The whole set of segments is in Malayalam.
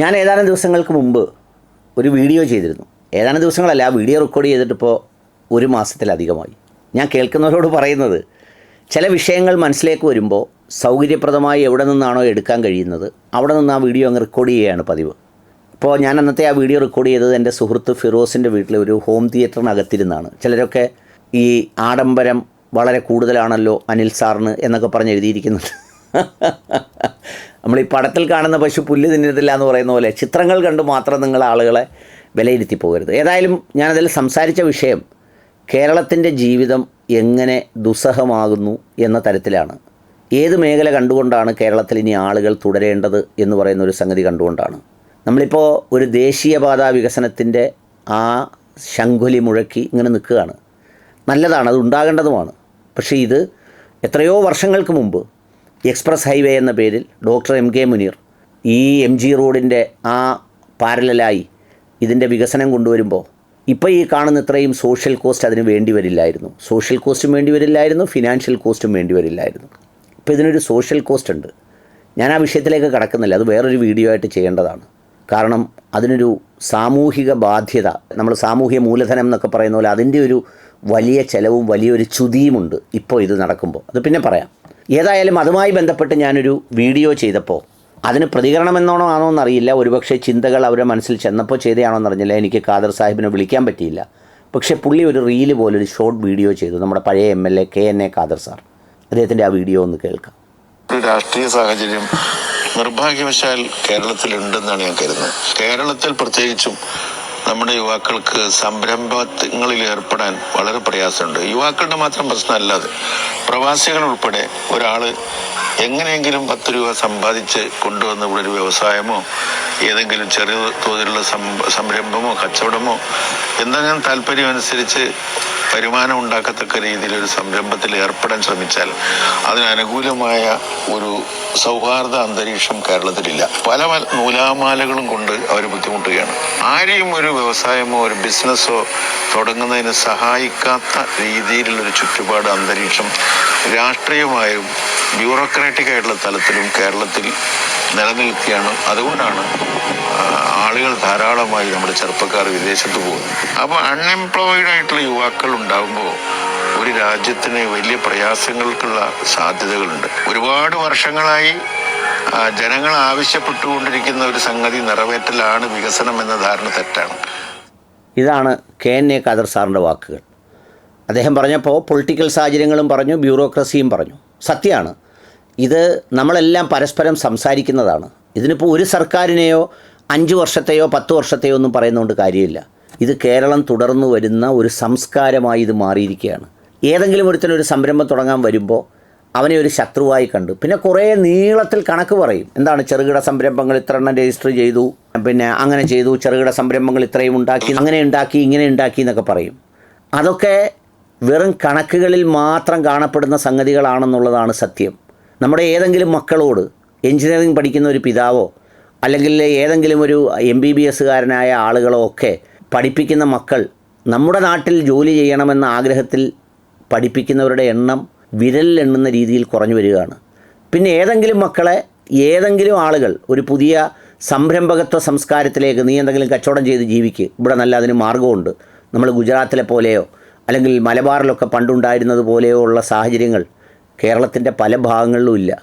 ഞാൻ ഏതാനും ദിവസങ്ങൾക്ക് മുമ്പ് ഒരു വീഡിയോ ചെയ്തിരുന്നു. ഏതാനും ദിവസങ്ങളല്ല ആ വീഡിയോ റെക്കോർഡ് ചെയ്തിട്ടിപ്പോൾ ഒരു മാസത്തിലധികമായി. ഞാൻ കേൾക്കുന്നവരോട് പറയുന്നത് ചില വിഷയങ്ങൾ മനസ്സിലേക്ക് വരുമ്പോൾ സൗകര്യപ്രദമായി എവിടെ നിന്നാണോ എടുക്കാൻ കഴിയുന്നത് അവിടെ നിന്ന് ആ വീഡിയോ അങ്ങ് റെക്കോർഡ് ചെയ്യുകയാണ് പതിവ്. ഇപ്പോൾ ഞാൻ അന്നത്തെ ആ വീഡിയോ റെക്കോർഡ് ചെയ്തത് എന്റെ സുഹൃത്ത് ഫിറോസിന്റെ വീട്ടിലെ ഒരു ഹോം തിയേറ്ററിനകത്തിരുന്നാണ് ചിലരൊക്കെ ഈ ആഡംബരം വളരെ കൂടുതലാണല്ലോ അനിൽ സാറിന് എന്നൊക്കെ പറഞ്ഞ് എഴുതിയിരിക്കുന്നുണ്ട്. നമ്മൾ ഈ പടത്തിൽ കാണുന്ന പശു പുല്ല് തിന്നത്തില്ല എന്ന് പറയുന്ന പോലെ ചിത്രങ്ങൾ കണ്ട് മാത്രം നിങ്ങൾ ആളുകളെ വിലയിരുത്തി പോകരുത്. ഏതായാലും ഞാനതിൽ സംസാരിച്ച വിഷയം കേരളത്തിന്റെ ജീവിതം എങ്ങനെ ദുസ്സഹമാകുന്നു എന്ന തരത്തിലാണ്. ഏത് മേഖല കണ്ടുകൊണ്ടാണ് കേരളത്തിൽ ഇനി ആളുകൾ തുടരേണ്ടത് എന്ന് പറയുന്ന ഒരു സംഗതി കണ്ടുകൊണ്ടാണ്. നമ്മളിപ്പോൾ ഒരു ദേശീയപാത വികസനത്തിന്റെ ആ ശംഖുലി മുഴക്കി ഇങ്ങനെ നിൽക്കുകയാണ്. നല്ലതാണ് അത് ഉണ്ടാകേണ്ടതുമാണ്. പക്ഷേ ഇത് എത്രയോ വർഷങ്ങൾക്ക് മുമ്പ് എക്സ്പ്രസ് ഹൈവേ എന്ന പേരിൽ ഡോക്ടർ എം കെ മുനീർ ഈ എം ജി റോഡിന്റെ ആ പാരലായി ഇതിന്റെ വികസനം കൊണ്ടുവരുമ്പോൾ ഇപ്പോൾ ഈ കാണുന്ന ഇത്രയും സോഷ്യൽ കോസ്റ്റ് അതിന് വേണ്ടി വരില്ലായിരുന്നു. സോഷ്യൽ കോസ്റ്റും വേണ്ടി വരില്ലായിരുന്നു ഫിനാൻഷ്യൽ കോസ്റ്റും വേണ്ടി വരില്ലായിരുന്നു. ഇപ്പോൾ ഇതിനൊരു സോഷ്യൽ കോസ്റ്റ് ഉണ്ട്. ഞാൻ ആ വിഷയത്തിലേക്ക് കടക്കുന്നില്ല അത് വേറൊരു വീഡിയോ ആയിട്ട് ചെയ്യേണ്ടതാണ്. കാരണം അതിനൊരു സാമൂഹിക ബാധ്യത നമ്മൾ സാമൂഹിക മൂലധനം എന്നൊക്കെ പറയുന്ന പോലെ അതിന്റെ ഒരു വലിയ ചിലവും വലിയൊരു ചുതിയുമുണ്ട് ഇപ്പോൾ ഇത് നടക്കുമ്പോൾ. അത് പിന്നെ പറയാം. ഏതായാലും അതുമായി ബന്ധപ്പെട്ട് ഞാനൊരു വീഡിയോ ചെയ്തപ്പോൾ അതിന് പ്രതികരണം എന്നോണോ ആണോ എന്നറിയില്ല. ഒരുപക്ഷെ ചിന്തകൾ അവരുടെ മനസ്സിൽ ചെന്നപ്പോൾ ചെയ്തതാണോ എന്നറിഞ്ഞില്ല. എനിക്ക് ഖാദർ സാഹിബിനെ വിളിക്കാൻ പറ്റിയില്ല. പക്ഷേ പുള്ളി ഒരു റീൽ പോലെ ഒരു ഷോർട്ട് വീഡിയോ ചെയ്തു. നമ്മുടെ പഴയ M L A K N A Khader sir. അദ്ദേഹത്തിന്റെ ആ വീഡിയോ ഒന്ന് കേൾക്കാം. രാഷ്ട്രീയ സാഹചര്യം നിർഭാഗ്യവശാൽ കേരളത്തിലുണ്ടെന്നാണ് ഞാൻ കരുതുന്നത്. കേരളത്തിൽ പ്രത്യേകിച്ചും നമ്മുടെ യുവാക്കൾക്ക് സംരംഭങ്ങളിൽ ഏർപ്പെടാൻ വളരെ പ്രയാസമുണ്ട്. യുവാക്കളുടെ മാത്രം പ്രശ്നമല്ല അത്. പ്രവാസികൾ ഉൾപ്പെടെ ഒരാൾ എങ്ങനെയെങ്കിലും പത്ത് രൂപ സമ്പാദിച്ച് കൊണ്ടുവന്ന ഇവിടെ ഒരു വ്യവസായമോ ഏതെങ്കിലും ചെറിയ തോതിലുള്ള സംരംഭമോ കച്ചവടമോ എന്തെങ്കിലും താല്പര്യം അനുസരിച്ച് വരുമാനം ഉണ്ടാക്കത്തക്ക രീതിയിൽ ഒരു സംരംഭത്തിൽ ഏർപ്പെടാൻ ശ്രമിച്ചാൽ അതിനനുകൂലമായ ഒരു സൗഹാർദ്ദ അന്തരീക്ഷം കേരളത്തിലില്ല. പല നൂലാമാലകളും കൊണ്ട് അവർ ബുദ്ധിമുട്ടുകയാണ്. ആരെയും ഒരു വ്യവസായമോ ഒരു ബിസിനസ്സോ തുടങ്ങുന്നതിന് സഹായിക്കാത്ത രീതിയിലുള്ളൊരു ചുറ്റുപാട് അന്തരീക്ഷം രാഷ്ട്രീയമായും ബ്യൂറോക്രാറ്റിക് ആയിട്ടുള്ള തലത്തിലും കേരളത്തിൽ നിലനിൽക്കുകയാണ്. അതുകൊണ്ടാണ് ആളുകൾ ധാരാളമായി നമ്മുടെ ചെറുപ്പക്കാർ വിദേശത്ത് പോകുന്നത്. അപ്പോൾ അൺഎംപ്ലോയിഡ് ആയിട്ടുള്ള യുവാക്കൾ ഉണ്ടാകുമ്പോൾ രാജ്യത്തിന് വലിയ പ്രയാസങ്ങൾക്കുള്ള സാധ്യതകളുണ്ട്. ഒരുപാട് വർഷങ്ങളായി ജനങ്ങൾ ആവശ്യപ്പെട്ടുകൊണ്ടിരിക്കുന്ന ഒരു സംഗതി നിറവേറ്റലാണ് വികസനം എന്ന ധാരണ തെറ്റാണ്. ഇതാണ് കെ എൻ എ ഖാദർ സാറിന്റെ വാക്കുകൾ. അദ്ദേഹം പറഞ്ഞപ്പോൾ പൊളിറ്റിക്കൽ സാഹചര്യങ്ങളും പറഞ്ഞു ബ്യൂറോക്രസിയും പറഞ്ഞു. സത്യമാണ്. ഇത് നമ്മളെല്ലാം പരസ്പരം സംസാരിക്കുന്നതാണ്. ഇതിനിപ്പോൾ ഒരു സർക്കാരിനെയോ അഞ്ച് വർഷത്തെയോ പത്ത് വർഷത്തെയോ ഒന്നും പറയുന്നതുകൊണ്ട് കാര്യമില്ല. ഇത് കേരളം തുടർന്നു വരുന്ന ഒരു സംസ്കാരമായി ഇത് മാറിയിരിക്കുകയാണ്. ഏതെങ്കിലും ഒരുത്തനൊരു സംരംഭം തുടങ്ങാൻ വരുമ്പോൾ അവനെ ഒരു ശത്രുവായി കണ്ടു. പിന്നെ കുറേ നീളത്തിൽ കണക്ക് പറയും. എന്താണ് ചെറുകിട സംരംഭങ്ങൾ ഇത്ര എണ്ണം രജിസ്റ്റർ ചെയ്തു പിന്നെ അങ്ങനെ ചെയ്തു ചെറുകിട സംരംഭങ്ങൾ ഇത്രയും ഉണ്ടാക്കി അങ്ങനെ ഉണ്ടാക്കി ഇങ്ങനെ ഉണ്ടാക്കി എന്നൊക്കെ പറയും. അതൊക്കെ വെറും കണക്കുകളിൽ മാത്രം കാണപ്പെടുന്ന സംഗതികളാണെന്നുള്ളതാണ് സത്യം. നമ്മുടെ ഏതെങ്കിലും മക്കളോട് എഞ്ചിനീയറിംഗ് പഠിക്കുന്ന ഒരു പിതാവോ അല്ലെങ്കിൽ ഏതെങ്കിലും ഒരു എം ബി ബി എസ്സുകാരനായ ആളുകളോ ഒക്കെ പഠിപ്പിക്കുന്ന മക്കൾ നമ്മുടെ നാട്ടിൽ ജോലി ചെയ്യണമെന്ന ആഗ്രഹത്തിൽ പഠിപ്പിക്കുന്നവരുടെ എണ്ണം വിരലിൽ എണ്ണുന്ന രീതിയിൽ കുറഞ്ഞു വരികയാണ്. പിന്നെ ഏതെങ്കിലും മക്കളെ ഏതെങ്കിലും ആളുകൾ ഒരു പുതിയ സംരംഭകത്വ സംസ്കാരത്തിലേക്ക് നീ എന്തെങ്കിലും കച്ചവടം ചെയ്ത് ജീവിക്ക്. ഇവിടെ നല്ല അതിന് മാർഗമുണ്ട് നമ്മൾ ഗുജറാത്തിലെ പോലെയോ അല്ലെങ്കിൽ മലബാറിലൊക്കെ പണ്ടുണ്ടായിരുന്നത് പോലെയോ ഉള്ള സാഹചര്യങ്ങൾ കേരളത്തിന്റെ പല ഭാഗങ്ങളിലും ഇല്ല.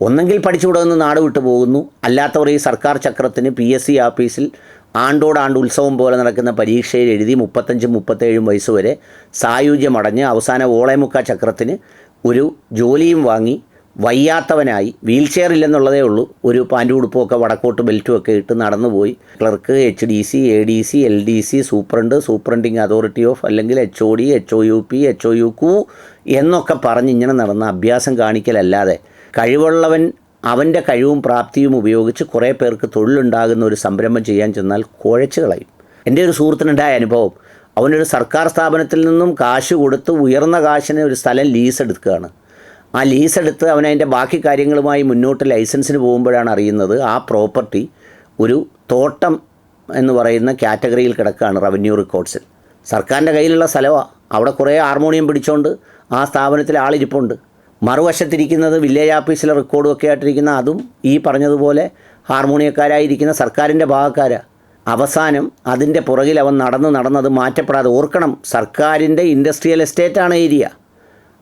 ഒന്നെങ്കിൽ പഠിച്ചുവിടുന്ന നാട് വിട്ടു പോകുന്നു. അല്ലാത്തവർ ഈ സർക്കാർ ചക്രത്തിന് പി എസ് സി ആഫീസിൽ ആണ്ടോടാണ്ട് ഉത്സവം പോലെ നടക്കുന്ന പരീക്ഷയിൽ എഴുതി മുപ്പത്തഞ്ചും മുപ്പത്തേഴും വയസ്സ് വരെ സായുജ്യമടഞ്ഞ് അവസാന ഓളേമുക്ക ചക്രത്തിന് ഒരു ജോലിയും വാങ്ങി വയ്യാത്തവനായി വീൽ ചെയർ ഇല്ലെന്നുള്ളതേ ഉള്ളൂ. ഒരു പാന്റ് ഉടുപ്പുമൊക്കെ വടക്കോട്ട് ബെൽറ്റും ഒക്കെ ഇട്ട് നടന്നുപോയി. Clerk H D C A D C L D C superintendent superintending authority of അല്ലെങ്കിൽ H O D H O U P H O U കു എന്നൊക്കെ പറഞ്ഞ് ഇങ്ങനെ നടന്ന അഭ്യാസം കാണിക്കലല്ലാതെ കഴിവുള്ളവൻ അവന്റെ കഴിവും പ്രാപ്തിയും ഉപയോഗിച്ച് കുറേ പേർക്ക് തൊഴിലുണ്ടാകുന്ന ഒരു സംരംഭം ചെയ്യാൻ ചെന്നാൽ കുഴച്ച് കളയും. എന്റെ ഒരു സുഹൃത്തിനുണ്ടായ അനുഭവം അവനൊരു സർക്കാർ സ്ഥാപനത്തിൽ നിന്നും കാശ് കൊടുത്ത് ഉയർന്ന കാശിന് ഒരു സ്ഥലം ലീസ് എടുക്കുകയാണ്. ആ ലീസ് എടുത്ത് അവൻ അതിന്റെ ബാക്കി കാര്യങ്ങളുമായി മുന്നോട്ട് ലൈസൻസിന് പോകുമ്പോഴാണ് അറിയുന്നത് ആ പ്രോപ്പർട്ടി ഒരു തോട്ടം എന്ന് പറയുന്ന കാറ്റഗറിയിൽ കിടക്കുകയാണ് റവന്യൂ റെക്കോർഡ്സിൽ. സർക്കാരിന്റെ കയ്യിലുള്ള സ്ഥലമാണ് അവിടെ കുറേ ഹാർമോണിയം പിടിച്ചുകൊണ്ട് ആ സ്ഥാപനത്തിൽ ആളിരിപ്പുണ്ട്. മറുവശത്തിരിക്കുന്നത് വില്ലേജ് ഓഫീസിലെ റെക്കോർഡും ഒക്കെ ആയിട്ടിരിക്കുന്ന അതും ഈ പറഞ്ഞതുപോലെ ഹാർമോണിയക്കാരായിരിക്കുന്ന സർക്കാരിന്റെ ഭാഗക്കാര. അവസാനം അതിന്റെ പുറകിൽ അവൻ നടന്ന് നടന്നത് മാറ്റപ്പെടാതെ ഓർക്കണം സർക്കാരിന്റെ ഇൻഡസ്ട്രിയൽ എസ്റ്റേറ്റാണ് ഏരിയ.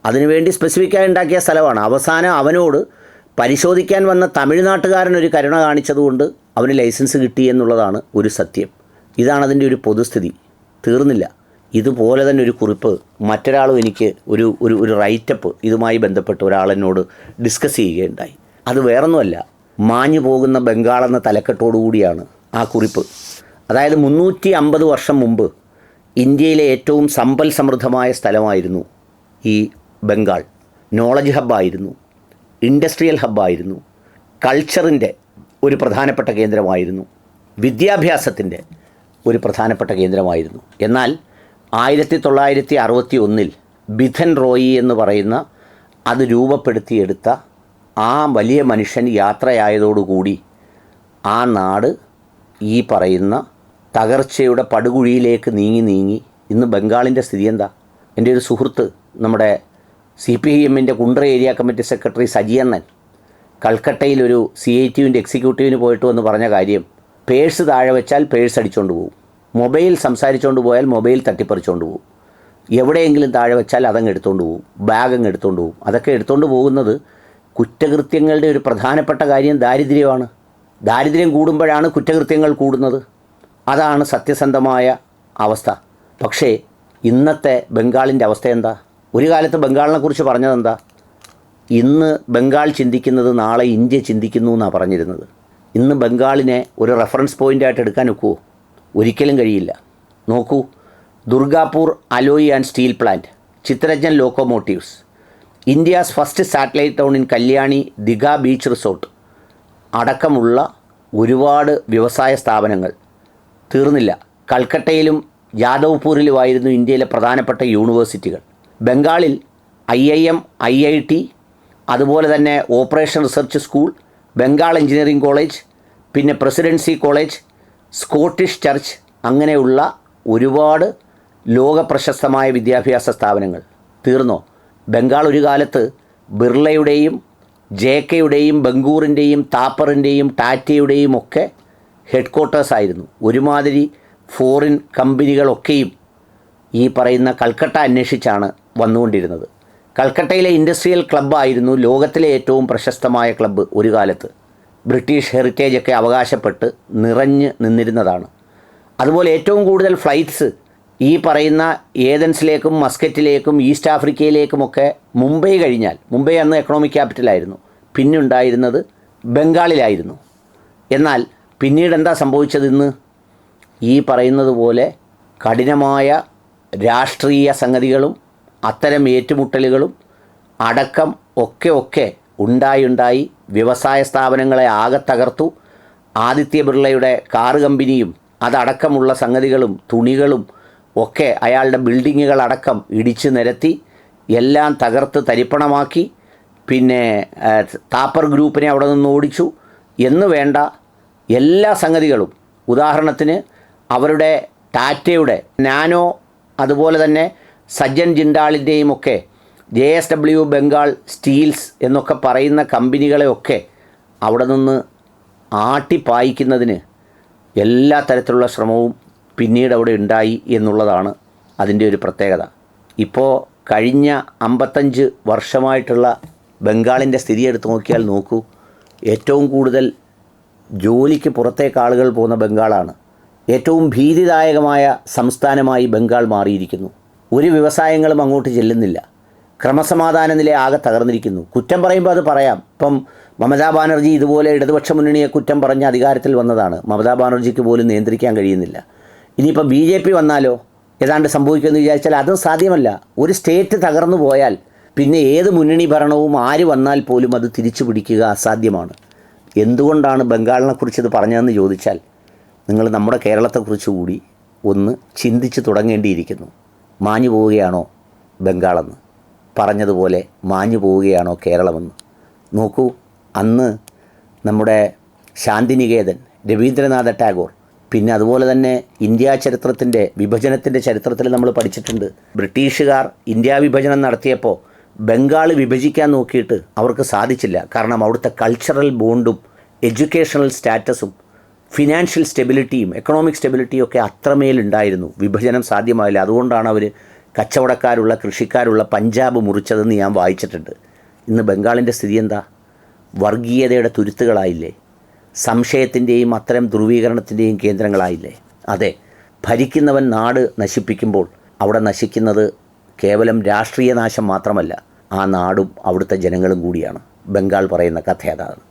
അതിനുവേണ്ടി സ്പെസിഫിക്കായി ഉണ്ടാക്കിയ സ്ഥലമാണ്. അവസാനം അവനോട് പരിശോധിക്കാൻ വന്ന തമിഴ്നാട്ടുകാരൻ ഒരു കരുണ കാണിച്ചതുകൊണ്ട് അവന് ലൈസൻസ് കിട്ടി എന്നുള്ളതാണ് ഒരു സത്യം. ഇതാണ് അതിന്റെ ഒരു പൊതുസ്ഥിതി. തീർന്നില്ല. ഇതുപോലെ തന്നെ ഒരു കുറിപ്പ് മറ്റൊരാളും എനിക്ക് ഒരു ഒരു ഒരു റൈറ്റപ്പ് ഇതുമായി ബന്ധപ്പെട്ട് ഒരാളെന്നോട് ഡിസ്കസ് ചെയ്യുകയുണ്ടായി. അത് വേറൊന്നുമല്ല മാഞ്ഞു പോകുന്ന ബംഗാൾ എന്ന തലക്കെട്ടോടുകൂടിയാണ് ആ കുറിപ്പ്. അതായത് മുന്നൂറ്റി അമ്പത് വർഷം മുമ്പ് ഇന്ത്യയിലെ ഏറ്റവും സമ്പൽ സമൃദ്ധമായ സ്ഥലമായിരുന്നു ഈ ബംഗാൾ. നോളജ് ഹബ്ബായിരുന്നു ഇൻഡസ്ട്രിയൽ ഹബ്ബായിരുന്നു കൾച്ചറിന്റെ ഒരു പ്രധാനപ്പെട്ട കേന്ദ്രമായിരുന്നു വിദ്യാഭ്യാസത്തിന്റെ ഒരു പ്രധാനപ്പെട്ട കേന്ദ്രമായിരുന്നു. എന്നാൽ ആയിരത്തി തൊള്ളായിരത്തി അറുപത്തി ഒന്നിൽ ബിഥൻ റോയി എന്ന് പറയുന്ന അത് രൂപപ്പെടുത്തിയെടുത്ത ആ വലിയ മനുഷ്യൻ യാത്രയായതോടുകൂടി ആ നാട് ഈ പറയുന്ന തകർച്ചയുടെ പടുകുഴിയിലേക്ക് നീങ്ങി നീങ്ങി. ഇന്ന് ബംഗാളിന്റെ സ്ഥിതി എന്താ എന്റെ ഒരു സുഹൃത്ത് നമ്മുടെ സി പി ഐ എമ്മിന്റെ കുണ്ട്ര ഏരിയ കമ്മിറ്റി സെക്രട്ടറി സജിയണ്ണൻ കൽക്കട്ടയിൽ ഒരു സി ഐ ടിയുവിന്റെ എക്സിക്യൂട്ടീവിന് പോയിട്ട് വന്ന് പറഞ്ഞ കാര്യം പേഴ്സ് താഴെ വെച്ചാൽ പേഴ്സ് അടിച്ചുകൊണ്ട് പോകും. മൊബൈൽ സംസാരിച്ചുകൊണ്ട് പോയാൽ മൊബൈൽ തട്ടിപ്പറിച്ചുകൊണ്ട് പോകും എവിടെയെങ്കിലും താഴെ വെച്ചാൽ അതങ്ങ് എടുത്തുകൊണ്ട് പോകും ബാഗ് അങ്ങ് എടുത്തുകൊണ്ട് പോകും അതൊക്കെ എടുത്തുകൊണ്ട് പോകുന്നത് കുറ്റകൃത്യങ്ങളുടെ ഒരു പ്രധാനപ്പെട്ട കാര്യം ദാരിദ്ര്യമാണ്. ദാരിദ്ര്യം കൂടുമ്പോഴാണ് കുറ്റകൃത്യങ്ങൾ കൂടുന്നത്. അതാണ് സത്യസന്ധമായ അവസ്ഥ. പക്ഷേ ഇന്നത്തെ ബംഗാളിന്റെ അവസ്ഥ എന്താ? ഒരു കാലത്ത് ബംഗാളിനെക്കുറിച്ച് പറഞ്ഞതെന്താ? ഇന്ന് ബംഗാൾ ചിന്തിക്കുന്നത് നാളെ ഇന്ത്യ ചിന്തിക്കുന്നു എന്നാണ് പറഞ്ഞിരുന്നത്. ഇന്ന് ബംഗാളിനെ ഒരു റെഫറൻസ് പോയിന്റായിട്ട് എടുക്കാൻ ഒക്കുമോ ഒരിക്കലും കഴിയില്ല. നോക്കൂ Durgapur alloy and steel plant Chittaranjan locomotives India's first satellite town in Kalyani Digha beach resort അടക്കമുള്ള ഒരുപാട് വ്യവസായ സ്ഥാപനങ്ങൾ. തീർന്നില്ല. കൽക്കട്ടയിലും ജാദവ്പൂരിലുമായിരുന്നു ഇന്ത്യയിലെ പ്രധാനപ്പെട്ട യൂണിവേഴ്സിറ്റികൾ. ബംഗാളിൽ I I M I I T അതുപോലെ തന്നെ operation research school Bengal engineering college പിന്നെ പ്രസിഡൻസി കോളേജ് സ്കോട്ടിഷ് ചർച്ച് അങ്ങനെയുള്ള ഒരുപാട് ലോകപ്രശസ്തമായ വിദ്യാഭ്യാസ സ്ഥാപനങ്ങൾ. തീർന്നോ? ബംഗാൾ ഒരു കാലത്ത് ബിർളയുടെയും ജെ കെയുടെയും ബംഗൂറിന്റെയും താപ്പറിന്റെയും ടാറ്റയുടെയും ഒക്കെ ഹെഡ് ആയിരുന്നു. ഒരുമാതിരി ഫോറിൻ കമ്പനികളൊക്കെയും ഈ പറയുന്ന കൽക്കട്ട അന്വേഷിച്ചാണ് വന്നുകൊണ്ടിരുന്നത്. കൽക്കട്ടയിലെ ഇൻഡസ്ട്രിയൽ ക്ലബ്ബായിരുന്നു ലോകത്തിലെ ഏറ്റവും പ്രശസ്തമായ ക്ലബ്ബ് ഒരു കാലത്ത്. ബ്രിട്ടീഷ് ഹെറിറ്റേജൊക്കെ അവകാശപ്പെട്ട് നിറഞ്ഞ് നിന്നിരുന്നതാണ്. അതുപോലെ ഏറ്റവും കൂടുതൽ ഫ്ലൈറ്റ്സ് ഈ പറയുന്ന ഏതൻസിലേക്കും മസ്കറ്റിലേക്കും ഈസ്റ്റ് ആഫ്രിക്കയിലേക്കുമൊക്കെ മുംബൈ കഴിഞ്ഞാൽ മുംബൈ അന്ന് എക്കണോമിക് ക്യാപിറ്റലായിരുന്നു പിന്നുണ്ടായിരുന്നത് ബംഗാളിലായിരുന്നു. എന്നാൽ പിന്നീട് എന്താ സംഭവിച്ചത് ഇന്ന്? ഈ പറയുന്നത് പോലെ കഠിനമായ രാഷ്ട്രീയ സംഗതികളും അത്തരം ഏറ്റുമുട്ടലുകളും അടക്കം ഒക്കെ ഒക്കെ ഉണ്ടായി ഉണ്ടായി വ്യവസായ സ്ഥാപനങ്ങളെ ആകെ തകർത്തു. ആദിത്യ ബിർളയുടെ കാറ് കമ്പനിയും അതടക്കമുള്ള സംഗതികളും തുണികളും ഒക്കെ അയാളുടെ ബിൽഡിങ്ങുകളടക്കം ഇടിച്ചു നിരത്തി എല്ലാം തകർത്ത് തരിപ്പണമാക്കി. പിന്നെ താപ്പർ ഗ്രൂപ്പിനെ അവിടെ നിന്ന് ഓടിച്ചു. എന്ന് വേണ്ട എല്ലാ സംഗതികളും. ഉദാഹരണത്തിന് അവരുടെ ടാറ്റയുടെ നാനോ അതുപോലെ തന്നെ സജ്ജൻ ജിൻഡാളിന്റെയും ഒക്കെ J S W Bengal steels എന്നൊക്കെ പറയുന്ന കമ്പനികളെയൊക്കെ അവിടെ നിന്ന് ആട്ടിപ്പായിക്കുന്നതിന് എല്ലാ തരത്തിലുള്ള ശ്രമവും പിന്നീട് അവിടെ ഉണ്ടായി എന്നുള്ളതാണ് അതിന്റെ ഒരു പ്രത്യേകത. ഇപ്പോൾ കഴിഞ്ഞ അമ്പത്തഞ്ച് വർഷമായിട്ടുള്ള ബംഗാളിന്റെ സ്ഥിതി എടുത്ത് നോക്കിയാൽ നോക്കൂ. ഏറ്റവും കൂടുതൽ ജോലിക്ക് പുറത്തേക്ക് ആളുകൾ പോകുന്ന ബംഗാളാണ്. ഏറ്റവും ഭീതിദായകമായ സംസ്ഥാനമായി ബംഗാൾ മാറിയിരിക്കുന്നു. ഒരു വ്യവസായങ്ങളും അങ്ങോട്ട് ചെല്ലുന്നില്ല. ക്രമസമാധാന നില ആകെ തകർന്നിരിക്കുന്നു. കുറ്റം പറയുമ്പോൾ അത് പറയാം. ഇപ്പം മമതാ ബാനർജി ഇതുപോലെ ഇടതുപക്ഷ മുന്നണിയെ കുറ്റം പറഞ്ഞ് അധികാരത്തിൽ വന്നതാണ്. മമതാ ബാനർജിക്ക് പോലും നിയന്ത്രിക്കാൻ കഴിയുന്നില്ല. ഇനിയിപ്പോൾ ബി ജെ പി വന്നാലോ? ഏതാണ്ട് സംഭവിക്കുമെന്ന് വിചാരിച്ചാൽ അതും സാധ്യമല്ല. ഒരു സ്റ്റേറ്റ് തകർന്നു പോയാൽ പിന്നെ ഏത് മുന്നണി ഭരണവും ആര് വന്നാൽ പോലും അത് തിരിച്ചു പിടിക്കുക അസാധ്യമാണ്. എന്തുകൊണ്ടാണ് ബംഗാളിനെക്കുറിച്ച് ഇത് പറഞ്ഞതെന്ന് ചോദിച്ചാൽ നിങ്ങൾ നമ്മുടെ കേരളത്തെക്കുറിച്ച് കൂടി ഒന്ന് ചിന്തിച്ച് തുടങ്ങേണ്ടിയിരിക്കുന്നു. മാഞ്ഞു പോവുകയാണോ ബംഗാളെന്ന്? പറഞ്ഞതുപോലെ മാഞ്ഞു പോവുകയാണോ കേരളമെന്ന്. നോക്കൂ അന്ന് നമ്മുടെ ശാന്തിനികേതൻ രവീന്ദ്രനാഥ ടാഗോർ പിന്നെ അതുപോലെ തന്നെ ഇന്ത്യ ചരിത്രത്തിന്റെ വിഭജനത്തിന്റെ ചരിത്രത്തിൽ നമ്മൾ പഠിച്ചിട്ടുണ്ട്. ബ്രിട്ടീഷുകാർ ഇന്ത്യ വിഭജനം നടത്തിയപ്പോൾ ബംഗാൾ വിഭജിക്കാൻ നോക്കിയിട്ട് അവർക്ക് സാധിച്ചില്ല. കാരണം അവിടുത്തെ കൾച്ചറൽ ബോണ്ടും എഡ്യൂക്കേഷണൽ സ്റ്റാറ്റസും ഫിനാൻഷ്യൽ സ്റ്റെബിലിറ്റിയും എക്കണോമിക് സ്റ്റെബിലിറ്റിയും ഒക്കെ അത്രമേലുണ്ടായിരുന്നു. വിഭജനം സാധ്യമായില്ല. അതുകൊണ്ടാണ് അവർ കച്ചവടക്കാരുള്ള കൃഷിക്കാരുള്ള പഞ്ചാബ് മുറിച്ചതെന്ന് ഞാൻ വായിച്ചിട്ടുണ്ട്. ഇന്ന് ബംഗാളിന്റെ സ്ഥിതി എന്താ വർഗീയതയുടെ തുരുത്തുകളായില്ലേ? സംശയത്തിന്റെയും അത്തരം ധ്രുവീകരണത്തിന്റെയും കേന്ദ്രങ്ങളായില്ലേ? അതെ ഭരിക്കുന്നവൻ നാട് നശിപ്പിക്കുമ്പോൾ അവിടെ നശിക്കുന്നത് കേവലം രാഷ്ട്രീയ നാശം മാത്രമല്ല ആ നാടും അവിടുത്തെ ജനങ്ങളും കൂടിയാണ്. ബംഗാൾ പറയുന്ന കഥ അതാണ്.